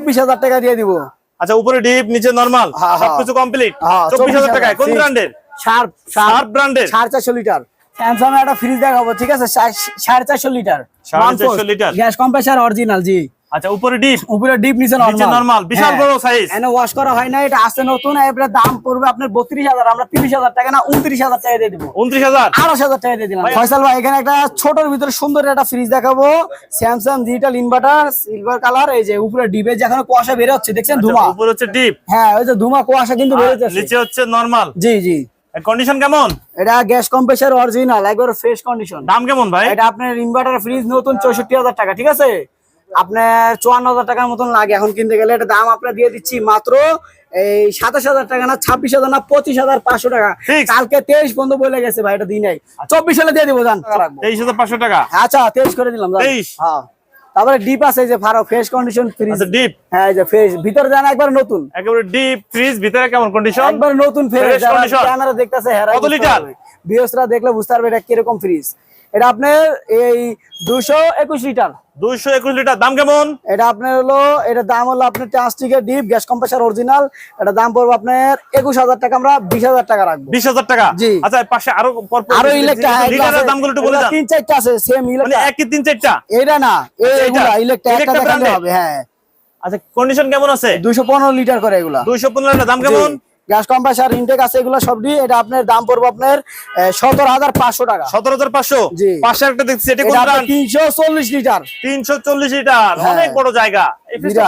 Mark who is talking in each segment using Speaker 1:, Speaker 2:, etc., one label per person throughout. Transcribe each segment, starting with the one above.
Speaker 1: চব্বিশ হাজার টাকা দিয়ে দিব।
Speaker 2: আচ্ছা উপরে ডিপ নিচে নরমাল
Speaker 1: হ্যাঁ, হ্যাঁ।
Speaker 2: সবকিছু কমপ্লিট
Speaker 1: হ্যাঁ,
Speaker 2: চব্বিশ হাজার টাকায় কোন। ব্র্যান্ডের
Speaker 1: শার্প
Speaker 2: শার্প ব্র্যান্ডের
Speaker 1: সাড়ে চারশো লিটার। স্যামসাং একটা ফ্রিজ দেখাবো ঠিক আছে? সাড়ে চারশো লিটার।
Speaker 2: সাড়ে চারশো লিটার।
Speaker 1: গ্যাস কম্প্রেসার অরিজিনাল জি।
Speaker 2: আচ্ছা উপরে ডিপ
Speaker 1: উপরে ডিপ নিচে নরমাল
Speaker 2: বিশাল বড় সাইজ
Speaker 1: এনে ওয়াশ করা হয় না এটা আসছে নতুন এবারে দাম পড়বে আপনার বত্রিশ হাজার আমরা তিরিশ হাজার টাকা না উনত্রিশ হাজার টাকা দিয়ে দিব।
Speaker 2: উনত্রিশ হাজার?
Speaker 1: আড়াইশ হাজার টাকা দিয়ে দিলাম। ফয়সাল ভাই এখানে একটা ছোটর ভিতরে সুন্দর একটা ফ্রিজ দেখাবো। Samsung digital inverter silver colour এই যে উপরে ডিপে যেখানে কুয়াশা বের হচ্ছে দেখছেন ধুমা
Speaker 2: উপরে হচ্ছে ডিপ
Speaker 1: হ্যাঁ ওই যে ধুমা কুয়াশা কিন্তু বের হচ্ছে
Speaker 2: নিচে হচ্ছে নরমাল
Speaker 1: জি জি।
Speaker 2: কন্ডিশন কেমন?
Speaker 1: এটা গ্যাস কম্প্রেসার অরিজিনাল একবার ফ্রেশ কন্ডিশন
Speaker 2: দাম কেমন ভাই?
Speaker 1: এটা আপনার ইনভার্টার ফ্রিজ নতুন চৌষট্টি হাজার টাকা ঠিক আছে? আপনার চুয়ান্ন হাজার টাকার মতন লাগে। এখন কিনতে গেলে এটা দাম আপনার দিয়ে দিচ্ছি মাত্র এই সাতাশ হাজার টাকা না ছাব্বিশ হাজার না পঁচিশ হাজার পাঁচশো টাকা। কালকে তেইশ বন্ধ বলে গেছে ভাই এটা দিই নাই। চব্বিশ সালে দিয়ে দিব জান।
Speaker 2: তেইশ হাজার পাঁচশো টাকা?
Speaker 1: আচ্ছা তেইশ করে দিলাম যান।
Speaker 2: 23
Speaker 1: হ্যাঁ। তারপরে ডিপ আছে যে ফারো ফ্রেশ কন্ডিশন ফ্রিজ।
Speaker 2: আচ্ছা ডিপ?
Speaker 1: হ্যাঁ এই যে ফ্রেশ। ভিতরে যান একবার নতুন।
Speaker 2: একেবারে ডিপ ফ্রিজ ভিতরে কেমন কন্ডিশন
Speaker 1: একবার নতুন ফ্রেশ। ক্যামেরা দেখতেছে হ্যাঁ
Speaker 2: কত লিটার?
Speaker 1: বিয়সরা দেখলে বুঝতে পারবে এটা কীরকম ফ্রিজ। এটা আপনার এই দুশো একুশ লিটার।
Speaker 2: দুইশো একুশ লিটার। দাম কেমন?
Speaker 1: এটা আপনার হলো এটা দাম হলো আপনার ট্রান্সটিকের ডিপ গ্যাস কম্প্রেসার অরিজিনাল এটা দাম পড়বে আপনার একুশ হাজার টাকা আমরা বিশ হাজার টাকা রাখব।
Speaker 2: বিশ হাজার টাকা?
Speaker 1: জি।
Speaker 2: আচ্ছা পাশে আরও
Speaker 1: আরও ইলেকট্রা
Speaker 2: দামগুলো একটু বলে
Speaker 1: তিন চারটা আছে সেম
Speaker 2: মানে একই তিন চারটা?
Speaker 1: এটা না
Speaker 2: আচ্ছা,
Speaker 1: এইগুলা। একটা হবে হ্যাঁ।
Speaker 2: আচ্ছা কন্ডিশন কেমন আছে?
Speaker 1: দুইশো পনেরো লিটার করে এগুলা।
Speaker 2: দুইশো পনেরো লিটার দাম কেমন?
Speaker 1: গ্যাস কম্প্রেসার ইনটেক আছে এগুলো সবই এটা আপনার দাম পড়বে আপনার সতেরো হাজার পাঁচশো টাকা।
Speaker 2: সতেরো হাজার পাঁচশো?
Speaker 1: জি।
Speaker 2: পাশে একটা দেখছি এটা
Speaker 1: তিনশো চল্লিশ লিটার।
Speaker 2: তিনশো চল্লিশ লিটার
Speaker 1: হ্যাঁ।
Speaker 2: অনেক বড় জায়গা।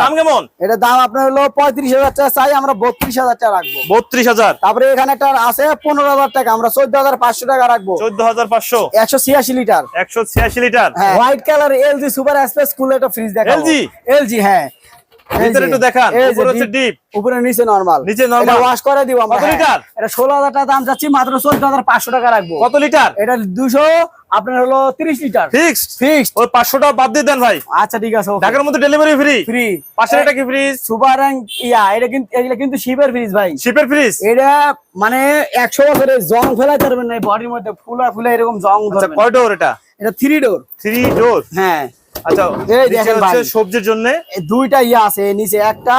Speaker 2: দাম কেমন?
Speaker 1: এটা দাম আপনার হলো পঁয়ত্রিশ হাজার টাকা চাই আমরা বত্রিশ হাজার টাকা রাখব।
Speaker 2: বত্রিশ হাজার?
Speaker 1: তারপরে এখানে একটা আছে পনেরো হাজার টাকা আমরা চোদ্দ হাজার পাঁচশো টাকা রাখব।
Speaker 2: চোদ্দ হাজার পাঁচশো?
Speaker 1: একশো ছিয়াশি লিটার।
Speaker 2: একশো ছিয়াশি লিটার?
Speaker 1: হ্যাঁ। White colour LG super express cool একটা ফ্রিজ দেখা
Speaker 2: LG?
Speaker 1: এলজি হ্যাঁ।
Speaker 2: ভিতরে একটু দেখান উপরে হচ্ছে ডিপ
Speaker 1: উপরে নিচে নরমাল।
Speaker 2: নিচে।
Speaker 1: ওয়াশ করে দিব আমরা।
Speaker 2: কত। লিটার?
Speaker 1: এটা টাকা দাম যাচ্ছি মাত্র চোদ্দ হাজার পাঁচশো টাকা রাখব।
Speaker 2: কত লিটার?
Speaker 1: এটা আপনার হলো তিরিশ লিটার।
Speaker 2: ফিক্সড?
Speaker 1: ফিক্সড।
Speaker 2: ওই পাঁচশো টাকা বাদ দিয়ে দেন ভাই।
Speaker 1: আচ্ছা ঠিক আছে
Speaker 2: ঢাকার মধ্যে ডেলিভারি ফ্রি
Speaker 1: ফ্রি
Speaker 2: পাশের এটা কি ফ্রিজ
Speaker 1: সুপার ইয়া এটা কিন্তু কিন্তু শিপের ফ্রিজ ভাই।
Speaker 2: শিপের ফ্রিজ
Speaker 1: এটা মানে একশো বছরের জং ফেলাতে পারবেন না বডির মধ্যে ফুলা ফুলা এরকম জং
Speaker 2: আচ্ছা
Speaker 1: ধরবে না।
Speaker 2: কয় ডোর এটা?
Speaker 1: এটা থ্রি ডোর
Speaker 2: থ্রি ডোর
Speaker 1: হ্যাঁ।
Speaker 2: আচ্ছা
Speaker 1: এই দেখেন ভাই।
Speaker 2: সবজির জন্য?
Speaker 1: দুইটা ইয়া আছে নিচে একটা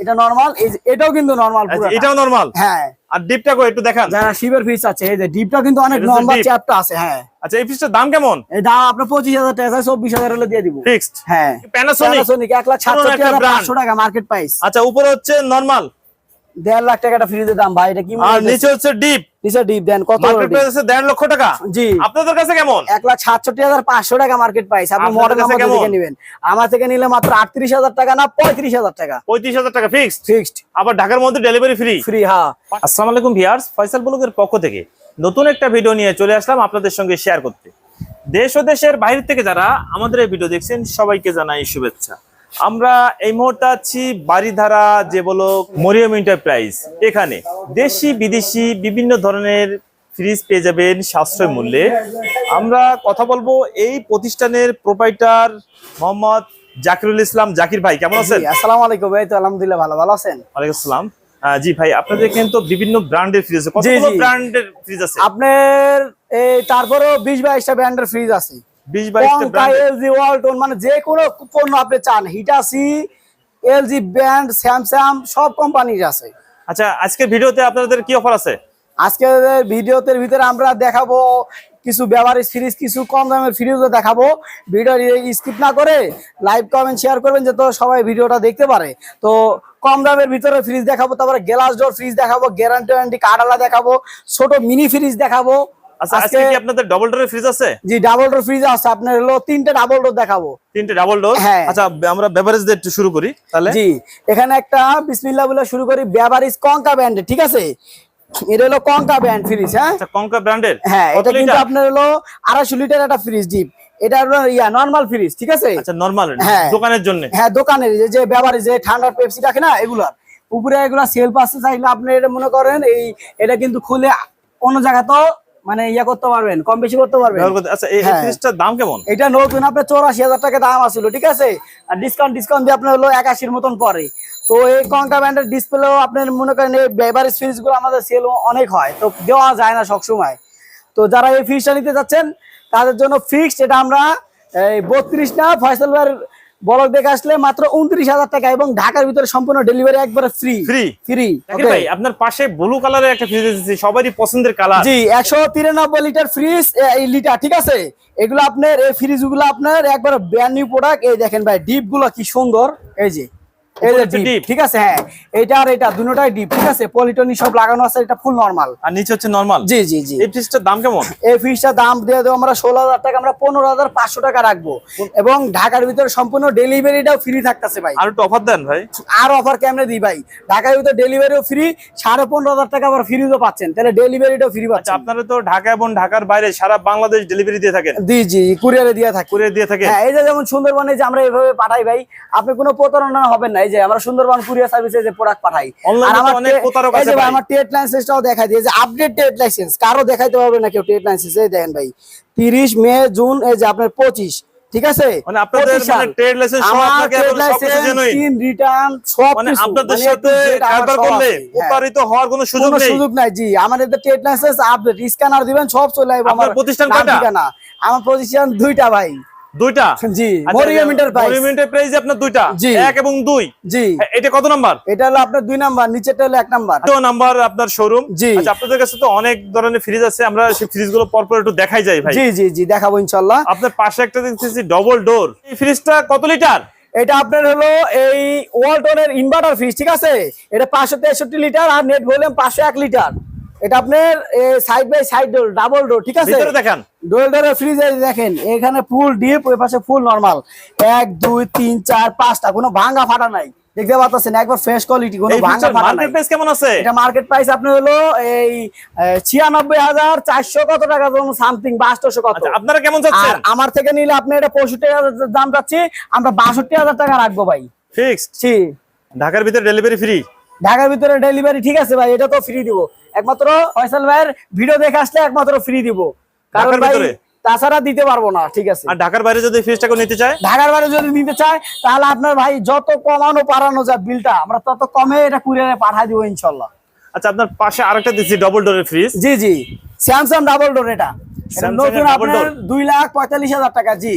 Speaker 1: এটা নরমাল এটাও কিন্তু নরমাল
Speaker 2: এটাও নরমাল
Speaker 1: হ্যাঁ।
Speaker 2: আর ডিপটা কো একটু দেখান।
Speaker 1: যারা শিবের ফিস আছে এই যে ডিপটা কিন্তু অনেক লম্বা চ্যাপটা আছে হ্যাঁ।
Speaker 2: আচ্ছা এই দাম কেমন?
Speaker 1: এই দাম আপনার পঁচিশ হাজার টাকা চব্বিশ হাজার হলে দিয়ে দিব।
Speaker 2: ফিক্সড
Speaker 1: হ্যাঁ।
Speaker 2: Brand।
Speaker 1: পাঁচশো টাকা মার্কেট প্রাইস
Speaker 2: আচ্ছা উপরে হচ্ছে নরমাল
Speaker 1: দেড় লাখ টাকা ফ্রিজের দাম ভাই এটা কি
Speaker 2: আর নিচে হচ্ছে ডিপ
Speaker 1: নিচে ডিপ দেন কত
Speaker 2: মার্কেট প্রাইস আছে দেড় লক্ষ টাকা?
Speaker 1: জি।
Speaker 2: আপনাদের কাছে কেমন?
Speaker 1: মার্কেট প্রাইস আপনি মডেল
Speaker 2: কাছে
Speaker 1: থেকে নেবেন। আমার থেকে নিলে মাত্র টাকা না টাকা।
Speaker 2: ফিক্সড
Speaker 1: ফিক্সড
Speaker 2: আবার ঢাকার মধ্যে ডেলিভারি ফ্রি
Speaker 1: ফ্রি হ্যাঁ।
Speaker 2: আসসালামু আলাইকুম ভিউয়ার্স ফয়সাল ব্লগের পক্ষ থেকে নতুন একটা ভিডিও নিয়ে চলে আসলাম আপনাদের সঙ্গে শেয়ার করতে। দেশ ও দেশের বাইরে থেকে যারা আমাদের এই ভিডিও দেখছেন সবাইকে জানাই শুভেচ্ছা। আমরা এই মুহূর্তে আছি বাড়িধারা যে বলো মরিয়ম এন্টারপ্রাইজ এখানে দেশি বিদেশি বিভিন্ন ধরনের ফ্রিজ পেয়ে যাবেন সাশ্রয় মূল্যে। আমরা কথা বলব এই প্রতিষ্ঠানের প্রোপাইটার মোহাম্মদ জাকিরুল ইসলাম। জাকির ভাই কেমন আছেন?
Speaker 1: আসসালামু আলাইকুম ভাই তো আলহামদুলিল্লাহ ভালো ভালো আছেন?
Speaker 2: ওয়ালাইকুম আসসালাম। জি ভাই আপনাদের কিন্তু বিভিন্ন ব্র্যান্ডের ফ্রিজ আছে। কতগুলো ব্র্যান্ডের ফ্রিজ আছে?
Speaker 1: আপনার এই তারপরেও বিশ বাইশটা ব্র্যান্ডের ফ্রিজ আছে।
Speaker 2: 20 22টা
Speaker 1: এলজি ওয়ালটন মানে যে কোনো পণ্য আপনি চান হিটাসি এলজি ব্র্যান্ড স্যামসাং সব কোম্পানির আছে।
Speaker 2: আচ্ছা আজকের ভিডিওতে আপনাদের কি অফার আছে?
Speaker 1: আজকের ভিডিওতে ভিতরে আমরা দেখাবো কিছু ব্যবহারিক ফ্রিজ কিছু কম দামের ফ্রিজও দেখাবো। ভিডিও স্কিপ না করে লাইভ কমেন্ট শেয়ার করবেন যাতে সবাই ভিডিওটা দেখতে পারে। তো কম দামের ভিতরে ফ্রিজ দেখাবো তারপরে গ্লাস ডোর ফ্রিজ দেখাবো গ্যারান্টি ওয়ারেন্টি কার্ডালা দেখাবো ছোট মিনি ফ্রিজ দেখাবো।
Speaker 2: আচ্ছা আজকে কি আপনাদের ডবল ডোরের ফ্রিজ আছে?
Speaker 1: জি ডাবল ডোর ফ্রিজ আছে। আপনার হলো তিনটে ডাবল ডোর দেখাবো।
Speaker 2: তিনটে ডাবল ডোর
Speaker 1: হ্যাঁ।
Speaker 2: আচ্ছা আমরা বেভারেজ দিয়ে একটু শুরু করি তাহলে।
Speaker 1: জি এখানে একটা বিসমিল্লাহ বলে শুরু করি ব্যাবারিজ কঙ্কা ব্যান্ড ঠিক আছে? এটা হলো কঙ্কা ব্যান্ড ফ্রিজ হ্যাঁ?
Speaker 2: আচ্ছা কঙ্কা ব্র্যান্ডের
Speaker 1: হ্যাঁ এটা কিন্তু আপনার হলো আড়াইশো লিটার একটা ফ্রিজ ডিপ এটা হলো ইয়া নর্মাল ফ্রিজ ঠিক আছে?
Speaker 2: আচ্ছা নরমাল
Speaker 1: হ্যাঁ।
Speaker 2: দোকানের জন্য?
Speaker 1: হ্যাঁ দোকানের যে- ব্যবহারে যে ঠান্ডা পেপসি রাখে না এগুলার। উপরে এগুলা সেল পাচ্ছে চাইলে আপনি এটা মনে করেন এই এটা কিন্তু খুলে অন্য জায়গা তো মানে ইয়া করতে পারবেন কম বেশি করতে পারবেন।
Speaker 2: আচ্ছা এই
Speaker 1: হ্যাঁ।
Speaker 2: ফ্রিজটার দাম কেমন?
Speaker 1: এটা নতুন আপনার চৌরাশি হাজার টাকা দাম আসছিল ঠিক আছে? আর ডিসকাউন্ট ডিসকাউন্ট দিয়ে আপনার হলো একাশির মতন পরে তো এই কঙ্কা ব্যান্ডের ডিসপ্লেও আপনার মনে করেন এই বেভারেজ ফ্রিজগুলো আমাদের সেল অনেক হয় তো দেওয়া যায় না সবসময়। তো যারা এই ফ্রিজটা নিতে যাচ্ছেন তাদের জন্য ফিক্সড এটা আমরা এই বত্রিশ না ফয়সাল ভাইয়ের বলক দেখে আসলে মাত্র উনত্রিশ হাজার টাকা এবং ঢাকার ভিতরে সম্পূর্ণ ডেলিভারি একবারে ফ্রি
Speaker 2: ফ্রি
Speaker 1: ফ্রি
Speaker 2: ভাই আপনার পাশে ব্লু কালারের একটা ফ্রিজ এসেছে সবারই পছন্দের কালার
Speaker 1: জি একশো তিরানব্বই লিটার ফ্রিজ এই লিটার ঠিক আছে? এগুলো আপনার এই ফ্রিজগুলো আপনার একবার ব্র্যান্ড নিউ প্রোডাক্ট এই দেখেন ভাই ডিপগুলো কি সুন্দর। এই যে এই যে ডিপ ঠিক আছে হ্যাঁ। এটা আর এটা দুটোটাই ডিপ ঠিক আছে? পলিটনি সব লাগানো আছে এটা ফুল নরমাল
Speaker 2: আর নিচে হচ্ছে নরমাল
Speaker 1: জি জি জি।
Speaker 2: এই ফ্রিজটার দাম কেমন?
Speaker 1: এই ফ্রিজটার দাম দিয়ে দেবো আমরা ষোলো হাজার টাকা আমরা পনেরো হাজার পাঁচশো টাকা রাখব। এবং ঢাকার ভিতরে সম্পূর্ণ ডেলিভারিটাও ফ্রি থাকতেছে ভাই।
Speaker 2: আর একটু অফার দেন ভাই।
Speaker 1: আর অফার কেমনে দিই ভাই? ঢাকার ভিতরে ডেলিভারিও ফ্রি সাড়ে পনেরো হাজার টাকা আবার ফ্রিজও পাচ্ছেন। তাহলে ডেলিভারিটাও ফ্রি
Speaker 2: আচ্ছা
Speaker 1: পাচ্ছেন
Speaker 2: আপনারা তো ঢাকা এবং ঢাকার বাইরে সারা বাংলাদেশ ডেলিভারি দিয়ে থাকেন?
Speaker 1: জি জি কুরিয়ারে দিয়ে থাকি।
Speaker 2: কুরিয়ার দিয়ে থাকেন?
Speaker 1: হ্যাঁ এই যে যেমন সুন্দরবনে যে আমরা এইভাবে পাঠাই ভাই আপনি কোনো প্রতারণা হবেন না। যে আমরা সুন্দরবন কুরিয়ার সার্ভিসে যে প্রোডাক্ট পাঠাই। আর আমার টেট লাইসেন্সটাও দেখাই দিয়ে যে আপডেট টেট লাইসেন্স কারও দেখাইতে পারবে না কেউ টেট লাইসেন্স এই দেখেন ভাই তিরিশ মে জুন এই যে আপনার পঁচিশ ঠিক আছে?
Speaker 2: মানে আপনাদের মানে ট্রেড লাইসেন্স সব আপনাকে সবকিছু জেনুইন
Speaker 1: তিন রিটার্ন সব
Speaker 2: মানে আপনাদের
Speaker 1: মানে
Speaker 2: সাথে কারবার করলে।
Speaker 1: হ্যাঁ।
Speaker 2: প্রতারিত হওয়ার কোনো সুযোগ নেই।
Speaker 1: সুযোগ নাই জি। আমাদের ট্রেড লাইসেন্স আপডেট স্ক্যানার দিবেন সব চলে আসবে আমার
Speaker 2: প্রতিষ্ঠান কয়টা?
Speaker 1: আমার প্রতিষ্ঠান দুইটা ভাই।
Speaker 2: দুইটা?
Speaker 1: জি
Speaker 2: আচ্ছা, আপনার দুইটা? এক এবং দুই?
Speaker 1: জি।
Speaker 2: এটা কত নাম্বার?
Speaker 1: এটা হলো আপনার দুই নাম্বার নিচেটা হলো এক নাম্বার।
Speaker 2: তো নাম্বার আপনার শোরুম
Speaker 1: জি।
Speaker 2: আচ্ছা আপনাদের কাছে তো অনেক ধরনের ফ্রিজ আছে আমরা সেই ফ্রিজগুলো পরপর একটু দেখাই যাই ভাই।
Speaker 1: জি জি জি দেখাবো ইনশাল্লাহ
Speaker 2: আপনার পাশে একটা দেখতেছি ডবল ডোর এই ফ্রিজটা কত লিটার
Speaker 1: এটা আপনার হলো এই ওয়ালটনের ইনভার্টার ফ্রিজ ঠিক আছে? এটা পাঁচশো তেষট্টি লিটার আর নেট ভলিউম পাঁচশো এক লিটার এটা আপনার side by side door double door ঠিক আছে?
Speaker 2: দেখান।
Speaker 1: ডোরের ফ্রিজ দেখেন এখানে ফুল ডিপ ওই পাশে ফুল নরমাল এক দুই তিন চার পাঁচটা কোনো ভাঙা ফাটা নাই। দেখতে পাচ্ছেন একবার ফ্রেশ কোয়ালিটি কোনো ভাঙা ফাটা নাই।
Speaker 2: মার্কেট প্রাইস কেমন আছে?
Speaker 1: এটা মার্কেট প্রাইস আপনার হলো এই ছিয়ানব্বই হাজার চারশো কত টাকা সামথিং কত।
Speaker 2: আচ্ছা আপনারা কেমন যাচ্ছেন
Speaker 1: আমার থেকে নিলে আপনি এটা হাজার দাম যাচ্ছে আমরা বাষট্টি হাজার টাকা রাখব ভাই।
Speaker 2: ফিক্সড
Speaker 1: জি
Speaker 2: ঢাকার ভিতরে ডেলিভারি ফ্রি
Speaker 1: ঢাকার ভিতরে ডেলিভারি ঠিক আছে ভাই এটা তো ফ্রি দিব। একমাত্র ফয়সাল ভাইয়ের ভিডিও দেখে আসলে একমাত্র ফ্রি দিব। কারণ ভাই তাছাড়া দিতে পারব না ঠিক আছে।
Speaker 2: আর ঢাকার বাইরে যদি ফ্রিজটা কেউ নিতে চায়?
Speaker 1: ঢাকার বাইরে যদি নিতে চায় তাহলে আপনার ভাই যত কমানো পারানো যায় বিলটা আমরা তত কমে এটা কুরিয়ারে পাঠাই দিব ইনশাল্লাহ
Speaker 2: আচ্ছা আপনার পাশে আরেকটা দিচ্ছি ডাবল ডোরের ফ্রিজ
Speaker 1: জি জি। স্যামসাং ডাবল ডোর এটা। নতুন আপনার? দুই লাখ পঁয়তাল্লিশ হাজার টাকা জি।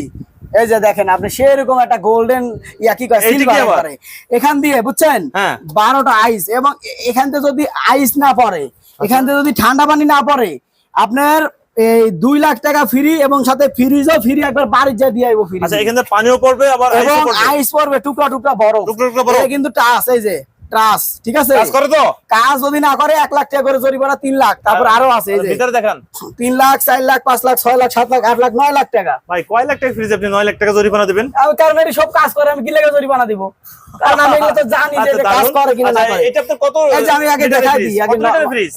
Speaker 1: এই যে দেখেন আপনি সেরকম একটা গোল্ডেন ইয়া কি কয় সিলভার? করে এখান দিয়ে বুঝছেন?
Speaker 2: হ্যাঁ।
Speaker 1: বারোটা আইস এবং এখান থেকে যদি আইস না পড়ে এখান থেকে যদি ঠান্ডা পানি না পড়ে আপনার এই দুই লাখ টাকা ফ্রি এবং সাথে ফ্রিজও ফ্রি একবার বাড়ির যা দিয়ে আইবো ফ্রি
Speaker 2: আচ্ছা এখানে পানিও পড়বে আবার
Speaker 1: এবং
Speaker 2: পড়বে।
Speaker 1: আইস পড়বে টুকরা টুকরা বড়
Speaker 2: টুকরা টুকরা বরফ।
Speaker 1: কিন্তু টাস এই যে। ট্রাস ঠিক আছে?
Speaker 2: কাজ করে তো?
Speaker 1: কাজ যদি না করে এক লাখ টাকা করে জরিমানা তিন লাখ তারপর আরও আছে
Speaker 2: ভিতরে দেখান।
Speaker 1: তিন লাখ চার লাখ পাঁচ লাখ ছয় লাখ সাত লাখ আট লাখ নয় লাখ টাকা।
Speaker 2: ভাই কয় লাখ টাকা ফ্রিজ আপনি? নয় লাখ টাকা জরিমানা দিবেন?
Speaker 1: আমি কারণ এটি সব কাজ করে আমি কি লেগে জরিমানা দিব? কারণ আমি তো জানি যে
Speaker 2: আচ্ছা,
Speaker 1: কাজ করে কিনা না
Speaker 2: আচ্ছা,
Speaker 1: করে।
Speaker 2: এটা আপনার কত
Speaker 1: এই যে আমি আগে দেখাই দিই আগে?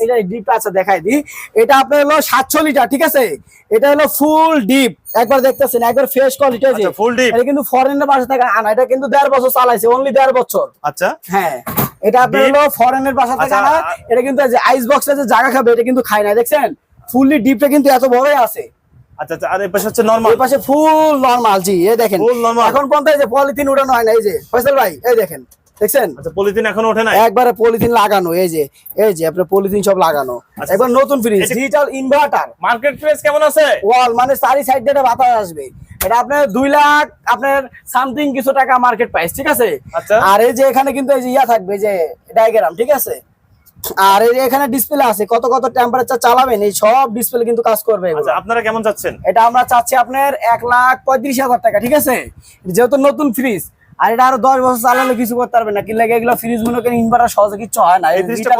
Speaker 1: এটা ডিপ আছে দেখাই দিই। এটা আপনার হলো সাতশো লিটার ঠিক আছে? এটা হলো ফুল ডিপ একবার দেখতেছেন একবার ফ্রেশ কোয়ালিটি
Speaker 2: আচ্ছা, full deep।
Speaker 1: এটা কিন্তু ফরেনের বাসা থেকে আনা এটা কিন্তু দেড় বছর চালাইছে অনলি দেড় বছর।
Speaker 2: আচ্ছা।
Speaker 1: হ্যাঁ এটা আপনার? হলো ফরেনের বাসা থেকে
Speaker 2: আচ্ছা,
Speaker 1: আনা এটা কিন্তু আইস বক্সে যে জায়গা খাবে এটা কিন্তু খায় না দেখছেন? ফুললি ডিপটা কিন্তু এত বড়ই আছে।
Speaker 2: আচ্ছা আচ্ছা আর এই পাশে হচ্ছে নরমাল
Speaker 1: এই পাশে ফুল নরমাল জি এই দেখেন।
Speaker 2: Full normal।
Speaker 1: এখন পর্যন্ত এই যে পলিথিন উড়ানো হয় না এই যে ফয়সাল ভাই এই দেখেন দেখছেন?
Speaker 2: আচ্ছা পলিথিন এখনও ওঠে নাই?
Speaker 1: একবারে পলিথিন লাগানো এই যে এই যে আপনার পলিথিন সব লাগানো।
Speaker 2: আচ্ছা,
Speaker 1: একবার নতুন fridge digital inverter
Speaker 2: market price কেমন আছে?
Speaker 1: ওয়াল মানে চারি সাইড দিয়ে বাতাস আসবে। এটা আপনার দুই লাখ আপনার সামথিং কিছু টাকা মার্কেট প্রাইস ঠিক আছে?
Speaker 2: আচ্ছা।
Speaker 1: আর এই যে এখানে কিন্তু এই যে ইয়া থাকবে যে ডায়াগ্রাম ঠিক আছে? আর এখানে ডিসপ্লে আছে কত কত টেম্পারেচার চালাবেন এই সব ডিসপ্লে কিন্তু কাজ করবে
Speaker 2: আচ্ছা আপনারা কেমন যাচ্ছেন
Speaker 1: এটা আমরা চাচ্ছি আপনার এক লাখ পঁয়ত্রিশ হাজার টাকা ঠিক আছে? যেহেতু নতুন ফ্রিজ আর এটা আরও দশ বছর চালালে কিছু করতে পারবে না কি লাগে এগুলো ফ্রিজ মনে করেন ইনভার্টার সহজে কিছু হয় না
Speaker 2: এই
Speaker 1: এটা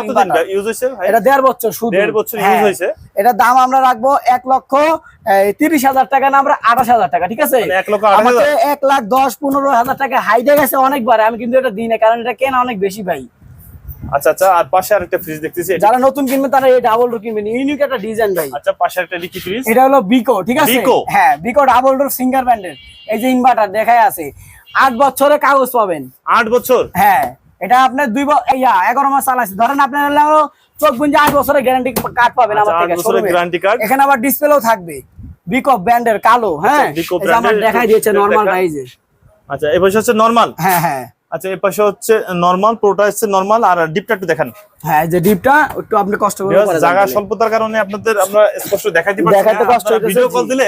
Speaker 2: ইউজ
Speaker 1: এটা দেড় বছর শুধু।
Speaker 2: দেড় বছর
Speaker 1: হ্যাঁ।
Speaker 2: use হয়েছে?
Speaker 1: এটার দাম আমরা রাখব এক লক্ষ তিরিশ হাজার টাকা না আমরা আঠাশ হাজার টাকা ঠিক আছে?
Speaker 2: মানে এক
Speaker 1: আমাকে এক লাখ দশ পনেরো হাজার টাকা হাইডে গেছে অনেকবার আমি কিন্তু এটা দিই না কারণ এটা কেনা অনেক বেশি ভাই।
Speaker 2: আচ্ছা আচ্ছা আর পাশে আরেকটা ফ্রিজ দেখতেছি
Speaker 1: যারা নতুন কিনবেন তারা এই ডাবল ডোর কিনবেন। ইউনিক একটা ডিজাইন ভাই।
Speaker 2: আচ্ছা পাশে একটা লিখি ফ্রিজ
Speaker 1: এটা হলো বিকো ঠিক আছে?
Speaker 2: বিকো?
Speaker 1: হ্যাঁ বিকো ডাবল ডোর সিঙ্গার ব্যান্ডের এই যে ইনভার্টার দেখাই আছে। আট বছরের কাগজ পাবেন।
Speaker 2: আট বছর?
Speaker 1: হ্যাঁ এটা আপনার দুই ইয়া এগারো মাস চালাইছে। ধরেন আপনার হলো চোখ গুঞ্জে আট বছরের গ্যারান্টি কার্ড পাবেন আমার
Speaker 2: আচ্ছা, আট
Speaker 1: থেকে
Speaker 2: বছরের
Speaker 1: showroom এ। এখানে আবার ডিসপ্লেও থাকবে। বিকো ব্র্যান্ডের কালো হ্যাঁ? আমার দেখাই দিয়েছে নরমাল। প্রাইজে
Speaker 2: আচ্ছা পাশে হচ্ছে নরমাল
Speaker 1: হ্যাঁ হ্যাঁ।
Speaker 2: আচ্ছা এই পাশে হচ্ছে নরমাল পুরোটা হচ্ছে নরমাল আর ডিপটা একটু দেখেন।
Speaker 1: হ্যাঁ যে ডিপটা একটু আপনি কষ্ট করে
Speaker 2: Viewers, জায়গা স্বল্পতার কারণে আপনাদের আমরা স্পষ্ট দেখাইতে পারছি
Speaker 1: দেখাইতে
Speaker 2: না।
Speaker 1: কষ্ট হইতেছে,
Speaker 2: ভিডিও কল দিলে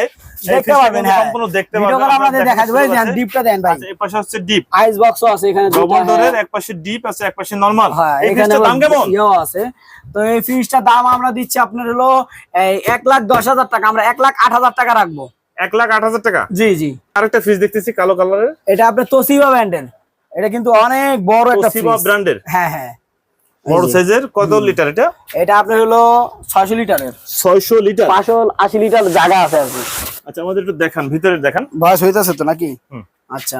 Speaker 1: দেখতে পারবেন হ্যাঁ।
Speaker 2: সম্পূর্ণ দেখতে
Speaker 1: ভিডিও
Speaker 2: পারবেন
Speaker 1: কল আপনাদের
Speaker 2: আপনারা
Speaker 1: দেখা দেবে দেন ডিপটা দেন ভাই।
Speaker 2: আচ্ছা এই পাশে হচ্ছে ডিপ
Speaker 1: আইস বক্সও আছে এখানে
Speaker 2: ডবল ডোরের
Speaker 1: হ্যাঁ।
Speaker 2: এক পাশে ডিপ আছে এক পাশে নরমাল
Speaker 1: হ্যাঁ
Speaker 2: এই ফিশটার দাম কেমন?
Speaker 1: ইয়েও আছে। তো এই ফ্রিজটার দাম আমরা দিচ্ছি আপনার হলো এই এক লাখ দশ হাজার টাকা আমরা এক লাখ আট হাজার টাকা রাখব।
Speaker 2: এক লাখ আট হাজার টাকা?
Speaker 1: জি জি।
Speaker 2: আরেকটা ফ্রিজ দেখতেছি কালো কালারের
Speaker 1: এটা আপনার তোসিবা ব্র্যান্ডের এটা কিন্তু অনেক বড় একটা ফ্রিজ
Speaker 2: ব্র্যান্ডের
Speaker 1: হ্যাঁ হ্যাঁ।
Speaker 2: বড় সাইজের কত লিটার এটা?
Speaker 1: এটা আপনার হলো ছয়শো লিটারের।
Speaker 2: ছয়শো লিটার?
Speaker 1: পাঁচশো আশি লিটার জায়গা আছে আর কি।
Speaker 2: আচ্ছা আমাদের একটু দেখান ভিতরে দেখান।
Speaker 1: বয়স হইতেছে তো নাকি। আচ্ছা।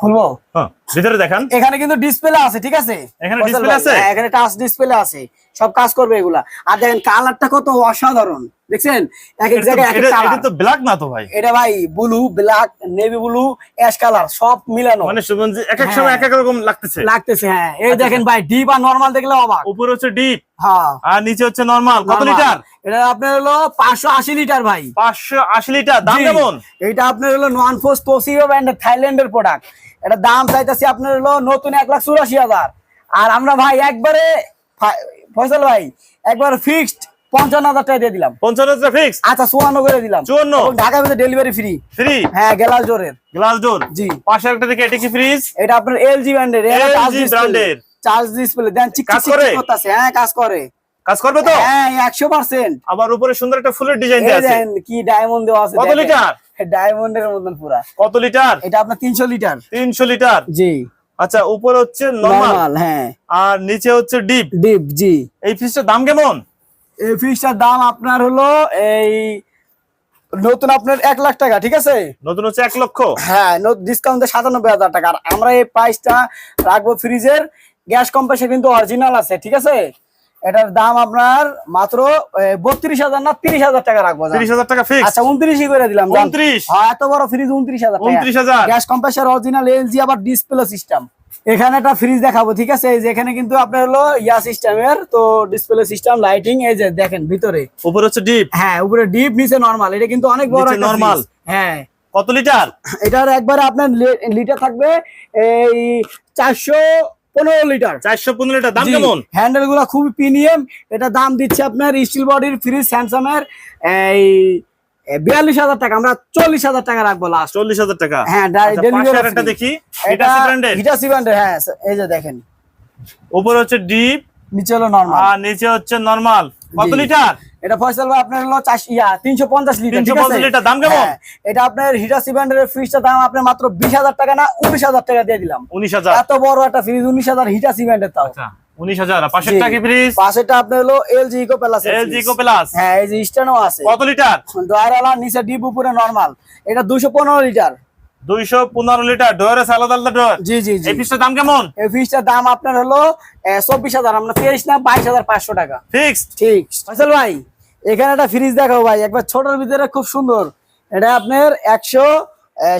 Speaker 1: খুলবো?
Speaker 2: হ্যাঁ ভিতরে দেখান।
Speaker 1: এখানে কিন্তু ডিসপ্লে আছে ঠিক আছে?
Speaker 2: এখানে
Speaker 1: ভাই,
Speaker 2: আছে?
Speaker 1: হ্যাঁ, এখানে টাচ ডিসপ্লে আছে। সব কাজ করবে এগুলা। আর দেখেন কালারটা কত অসাধারণ। দেখছেন? এক এক জায়গায়
Speaker 2: এটা- তো ব্ল্যাক না তো ভাই?
Speaker 1: এটা ভাই blue black navy blue ash colour সব মিলানো।
Speaker 2: মানে এক এক সময় এক এক রকম লাগতেছে।
Speaker 1: লাগতেছে হ্যাঁ। এই
Speaker 2: আচ্ছা,
Speaker 1: দেখেন ভাই ডিপ আর নরমাল দেখলে অবাক।
Speaker 2: উপরে হচ্ছে ডিপ
Speaker 1: হ্যাঁ।
Speaker 2: আর নিচে হচ্ছে নরমাল কত লিটার?
Speaker 1: এটা আপনার হলো পাঁচশো আশি লিটার ভাই।
Speaker 2: পাঁচশো আশি লিটার। দাম কেমন?
Speaker 1: এটা আপনার হলো নন ফোর্স তোসিও ব্র্যান্ডের থাইল্যান্ডের প্রোডাক্ট এটা দাম চাইতেছি আপনার হলো নতুন এক লাখ চুরাশি হাজার। আর আমরা ভাই একবারে ফা- ফয়সাল ভাই একবার ফিক্সড পঞ্চান্ন হাজার টাকা দিয়ে দিলাম।
Speaker 2: পঞ্চান্ন হাজার ফিক্স
Speaker 1: আচ্ছা চুয়ান্ন করে দিলাম।
Speaker 2: চুয়ান্ন?
Speaker 1: এবং ভিতরে ডেলিভারি ফ্রি
Speaker 2: ফ্রি
Speaker 1: হ্যাঁ গেলাস জোরের
Speaker 2: গ্লাস ডোর
Speaker 1: জি।
Speaker 2: পাশে একটা দেখে এটা কি ফ্রিজ
Speaker 1: এটা আপনার এলজি ব্র্যান্ডের
Speaker 2: LG ব্র্যান্ডের।
Speaker 1: চার্জ ডিসপ্লে দেন চিক চিক করতেছে হ্যাঁ কাজ করে।
Speaker 2: কাজ করবে তো?
Speaker 1: হ্যাঁ একশো পার্সেন্ট
Speaker 2: আবার উপরে সুন্দর একটা ফুলের ডিজাইন আছে।
Speaker 1: কি ডায়মন্ড দেওয়া আছে
Speaker 2: কত লিটার?
Speaker 1: ডায়মন্ডের মতন পুরা।
Speaker 2: কত লিটার
Speaker 1: এটা আপনার তিনশো লিটার
Speaker 2: তিনশো লিটার
Speaker 1: জি।
Speaker 2: আচ্ছা উপরে হচ্ছে নর্মাল
Speaker 1: হ্যাঁ।
Speaker 2: আর নিচে হচ্ছে ডিপ
Speaker 1: ডিপ জি।
Speaker 2: এই ফ্রিজটার দাম কেমন?
Speaker 1: এই ফ্রিজটার দাম আপনার হলো এই নতুন আপনার এক লাখ টাকা ঠিক আছে?
Speaker 2: নতুন হচ্ছে এক লক্ষ?
Speaker 1: হ্যাঁ ডিসকাউন্টে সাতানব্বই হাজার টাকা। আর আমরা এই প্রাইসটা রাখব ফ্রিজের গ্যাস কম্প্রেসার কিন্তু অরিজিনাল আছে ঠিক আছে? এটার দাম আপনার মাত্র বত্রিশ হাজার না তিরিশ হাজার টাকা রাখব
Speaker 2: তিরিশ হাজার টাকা ফিক্স
Speaker 1: আচ্ছা উনত্রিশই করে দিলাম যান।
Speaker 2: 29?
Speaker 1: হ্যাঁ, এত বড় ফ্রিজ উনত্রিশ হাজার
Speaker 2: উনত্রিশ হাজার?
Speaker 1: গ্যাস কম্প্রেসার অরিজিনাল এলজি আবার ডিসপ্লে সিস্টেম এখানে একটা ফ্রিজ দেখাবো ঠিক আছে? এই যে এখানে কিন্তু আপনার হলো ইয়া সিস্টেমের তো ডিসপ্লে সিস্টেম লাইটিং এই যে দেখেন ভিতরে।
Speaker 2: উপরে হচ্ছে ডিপ
Speaker 1: হ্যাঁ উপরে ডিপ নিচে নরমাল এটা কিন্তু অনেক বড়
Speaker 2: normal?
Speaker 1: হ্যাঁ।
Speaker 2: কত লিটার
Speaker 1: এটার একবারে আপনার লিটার থাকবে এই চারশো পনেরো লিটার
Speaker 2: চারশো পনেরো লিটার দাম কেমন?
Speaker 1: হ্যান্ডেলগুলা খুবই প্রিমিয়াম এটা দাম দিচ্ছে আপনার স্টিল বডির ফ্রিজ স্যামসাং এর এই বিয়াল্লিশ হাজার টাকা আমরা চল্লিশ হাজার টাকা রাখব লাস্ট
Speaker 2: চল্লিশ হাজার টাকা।
Speaker 1: হ্যাঁ
Speaker 2: আচ্ছা,
Speaker 1: ডেলিভারি
Speaker 2: দেখি।
Speaker 1: এটা হিটাসি ব্র্যান্ডের হ্যাঁ এই যে দেখেন।
Speaker 2: উপরে হচ্ছে ডিপ
Speaker 1: নিচে হলো নরমাল
Speaker 2: আর নিচে হচ্ছে নরমাল কত লিটার?
Speaker 1: এটা ফয়সাল ভাই আপনার হলো চাষ ইয়া তিনশো পঞ্চাশ লিটার ঠিক
Speaker 2: 350 লিটার, দাম কেমন?
Speaker 1: হ্যাঁ, এটা আপনার হিটাসি ব্র্যান্ডের ফ্রিজটার দাম আপনার মাত্র বিশ হাজার টাকা না উনিশ হাজার টাকা দিয়ে দিলাম।
Speaker 2: উনিশ হাজার।
Speaker 1: এত বড় একটা ফ্রিজ উনিশ হাজার হিটাসি ব্র্যান্ডের তাও।
Speaker 2: আচ্ছা। উনিশ হাজার। আর পাশেরটা কি ফ্রিজ
Speaker 1: পাশেটা আপনার হলো LG eco plus
Speaker 2: LG eco plus
Speaker 1: হ্যাঁ এই যে স্ট্যান্ডও আছে।
Speaker 2: কত লিটার?
Speaker 1: ডয়ারওয়ালা নিচে ডিপ উপরে নরমাল এটা দুশো পনেরো লিটার।
Speaker 2: ডোয়ারে আলাদা আলাদা ডোয়ার
Speaker 1: জি জি জি।
Speaker 2: এই পিসটার দাম কেমন?
Speaker 1: এই দাম আপনার হলো আমরা না টাকা।
Speaker 2: ফিক্সড
Speaker 1: ঠিক ভাই এখানে একটা ফ্রিজ দেখাও ভাই। একবার ছোটর ভিতরে খুব সুন্দর। এটা আপনার একশো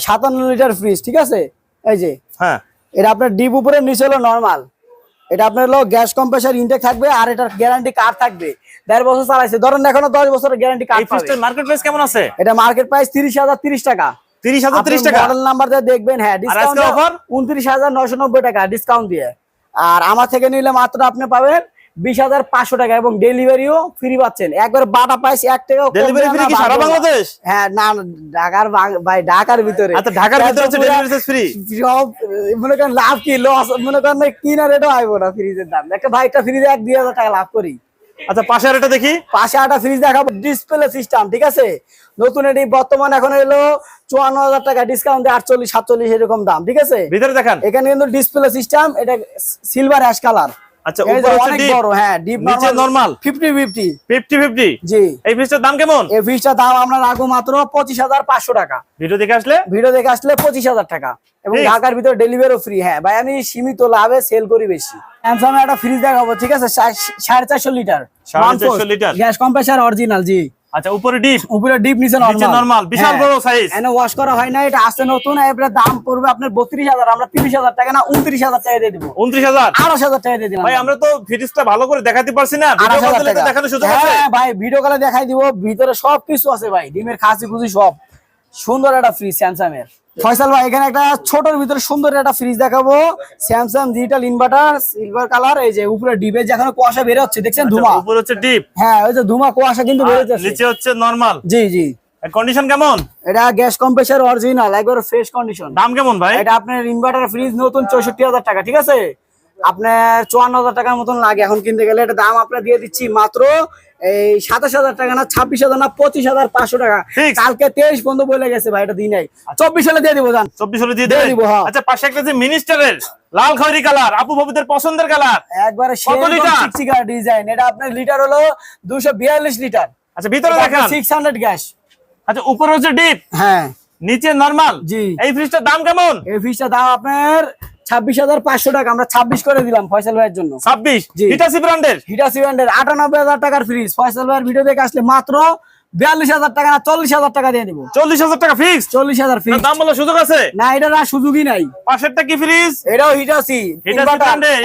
Speaker 1: সাতান্ন লিটার ফ্রিজ ঠিক আছে? এই যে।
Speaker 2: হ্যাঁ।
Speaker 1: এটা আপনার ডিপ উপরে নিচে হলো নর্মাল এটা আপনার হলো গ্যাস কম্প্রেসার ইনটেক থাকবে আর এটার গ্যারান্টি কার্ড থাকবে। দেড় বছর চালাইছে। ধরেন এখনও দশ বছরের গ্যারান্টি কার্ড
Speaker 2: মার্কেট প্রাইস কেমন আছে?
Speaker 1: এটা মার্কেট প্রাইস তিরিশ হাজার তিরিশ টাকা।
Speaker 2: তিরিশ হাজার তিরিশ টাকা?
Speaker 1: মডেল নাম্বার দিয়ে দেখবেন হ্যাঁ ডিসকাউন্ট
Speaker 2: offer?
Speaker 1: উনত্রিশ হাজার নয়শো নব্বই টাকা ডিসকাউন্ট দিয়ে। আর আমার থেকে নিলে মাত্র আপনি পাবেন বিশ হাজার পাঁচশো টাকা এবং ডেলিভারিও ফ্রি পাচ্ছেন। একবার বাটা প্রাইস এক টাকা
Speaker 2: ডেলিভারি ফ্রি কি সারা বাংলাদেশ?
Speaker 1: হ্যাঁ না ঢাকার ভাই ঢাকার ভিতরে।
Speaker 2: আচ্ছা ঢাকার ভিতরে হচ্ছে ডেলিভারি ফ্রি
Speaker 1: সব মনে করেন লাভ কি লস মনে করেন কিনা রেটও আইবো না ফ্রিজের দাম। একটা ভাই একটা ফ্রিজে এক দুই হাজার টাকা লাভ করি।
Speaker 2: আচ্ছা পাশে আর এটা দেখি।
Speaker 1: পাশে একটা ফ্রিজ দেখাবো ডিসপ্লে সিস্টেম ঠিক আছে? নতুন এটি বর্তমান এখন এলো চুয়ান্ন হাজার টাকা ডিসকাউন্ট আটচল্লিশ সাতচল্লিশ এরকম দাম ঠিক আছে?
Speaker 2: ভিতরে দেখান।
Speaker 1: এখানে কিন্তু ডিসপ্লে সিস্টেম এটা সিলভার অ্যাশ কালার
Speaker 2: আচ্ছা উপরে হচ্ছে ডিপ
Speaker 1: বড় হ্যাঁ ডিপ
Speaker 2: নিচে normal
Speaker 1: fifty fifty
Speaker 2: fifty fifty
Speaker 1: জি।
Speaker 2: এই ফিসটার দাম কেমন?
Speaker 1: এই ফ্রিজটার দাম আমরা রাখব মাত্র পঁচিশ হাজার পাঁচশো টাকা।
Speaker 2: ভিডিও দেখে আসলে?
Speaker 1: ভিডিও দেখে আসলে পঁচিশ হাজার টাকা। এবং
Speaker 2: ঠিক।
Speaker 1: ঢাকার ভিতরে ডেলিভারিও ফ্রি হ্যাঁ ভাই আমি সীমিত লাভে সেল করি বেশি। স্যামসাং একটা ফ্রিজ দেখাবো ঠিক আছে? সা- সাড়ে চারশো লিটার।
Speaker 2: সাড়ে চারশো লিটার।
Speaker 1: গ্যাস কম্প্রেসার অরিজিনাল জি।
Speaker 2: আচ্ছা উপরে ডিপ।
Speaker 1: উপরে ডিপ নিচে নরমাল
Speaker 2: বিশাল বড় সাইজ
Speaker 1: এনে ওয়াশ করা হয় না এটা আছে নতুন এবারে দাম পড়বে আপনার বত্রিশ হাজার আমরা তিরিশ হাজার টাকা না উনত্রিশ হাজার টাকা দিয়ে দেব।
Speaker 2: উনত্রিশ হাজার?
Speaker 1: আড়াইশ হাজার টাকা দিয়ে দিলাম।
Speaker 2: ভাই আমরা তো ফ্রিজটা ভালো করে দেখাতে পারছি না ভিডিও করতে
Speaker 1: টাকা।
Speaker 2: সুযোগ আছে?
Speaker 1: হ্যাঁ ভাই ভিডিও কলে দেখাই দিব ভিতরে সব কিছু আছে ভাই ডিমের খাসি খুশি সব। সুন্দর একটা ফ্রিজ স্যামসাং এর। ফয়সাল ভাই এখানে একটা ছোটর ভিতরে সুন্দর একটা ফ্রিজ দেখাবো। Samsung digital inverter silver colour এই যে উপরে ডিপে যেখানে কুয়াশা বের হচ্ছে দেখছেন ধুমা
Speaker 2: উপর হচ্ছে ডিপ
Speaker 1: হ্যাঁ ওই যে ধুমা কুয়াশা কিন্তু বের হচ্ছে
Speaker 2: নিচে হচ্ছে নরমাল
Speaker 1: জি জি।
Speaker 2: কন্ডিশন কেমন?
Speaker 1: এটা গ্যাস কম্প্রেসার অরিজিনাল একবার ফ্রেশ কন্ডিশন
Speaker 2: দাম কেমন ভাই?
Speaker 1: এটা আপনার ইনভার্টার ফ্রিজ নতুন চৌষট্টি হাজার টাকা ঠিক আছে? আপনার চুয়ান্ন হাজার টাকার মতন লাগে। এখন কিনতে গেলে এটা দাম আপনার দিয়ে দিচ্ছি মাত্র এই সাতাশ হাজার টাকা না ছাব্বিশ হাজার না পঁচিশ হাজার পাঁচশো টাকা। কালকে তেইশ বন্ধ বলে গেছে ভাই এটা দিই নাই। চব্বিশ সালে দিয়ে দিব জান।
Speaker 2: চব্বিশ হলে দিয়ে
Speaker 1: দিব, হ্যাঁ।
Speaker 2: আচ্ছা পাশে একটা যে মিনিস্টারের লাল খয়েরি কালার আপু বাবুদের পছন্দের কালার।
Speaker 1: একবারে
Speaker 2: লিটার?
Speaker 1: ডিজাইন এটা আপনার লিটার হলো দুশো বিয়াল্লিশ লিটার
Speaker 2: আচ্ছা ভিতরে দেখান।
Speaker 1: সিক্স হান্ড্রেড গ্যাস
Speaker 2: আচ্ছা উপরে হচ্ছে ডিপ
Speaker 1: হ্যাঁ।
Speaker 2: নিচে নরমাল
Speaker 1: জি।
Speaker 2: এই ফ্রিজটার দাম কেমন?
Speaker 1: এই ফিসটা দাম আপনার ছাব্বিশ হাজার পাঁচশো টাকা আমরা ছাব্বিশ করে দিলাম ফয়সাল ভাইয়ের জন্য।
Speaker 2: ছাব্বিশ?
Speaker 1: জি।
Speaker 2: হিটাসি ব্র্যান্ডের?
Speaker 1: হিটাসি ব্র্যান্ডের আটানব্বই হাজার টাকার ফ্রিজ। ফয়সাল ভাইয়ের ভিডিও দেখে আসলে মাত্র বিয়াল্লিশ হাজার টাকা না চল্লিশ হাজার টাকা দিয়ে দিব।
Speaker 2: চল্লিশ হাজার টাকা ফিক্স
Speaker 1: চল্লিশ হাজার
Speaker 2: দাম সুযোগ আছে?
Speaker 1: না এটা সুযোগই নাই।
Speaker 2: পাশেরটা কি ফ্রিজ
Speaker 1: এটাও হিটাসি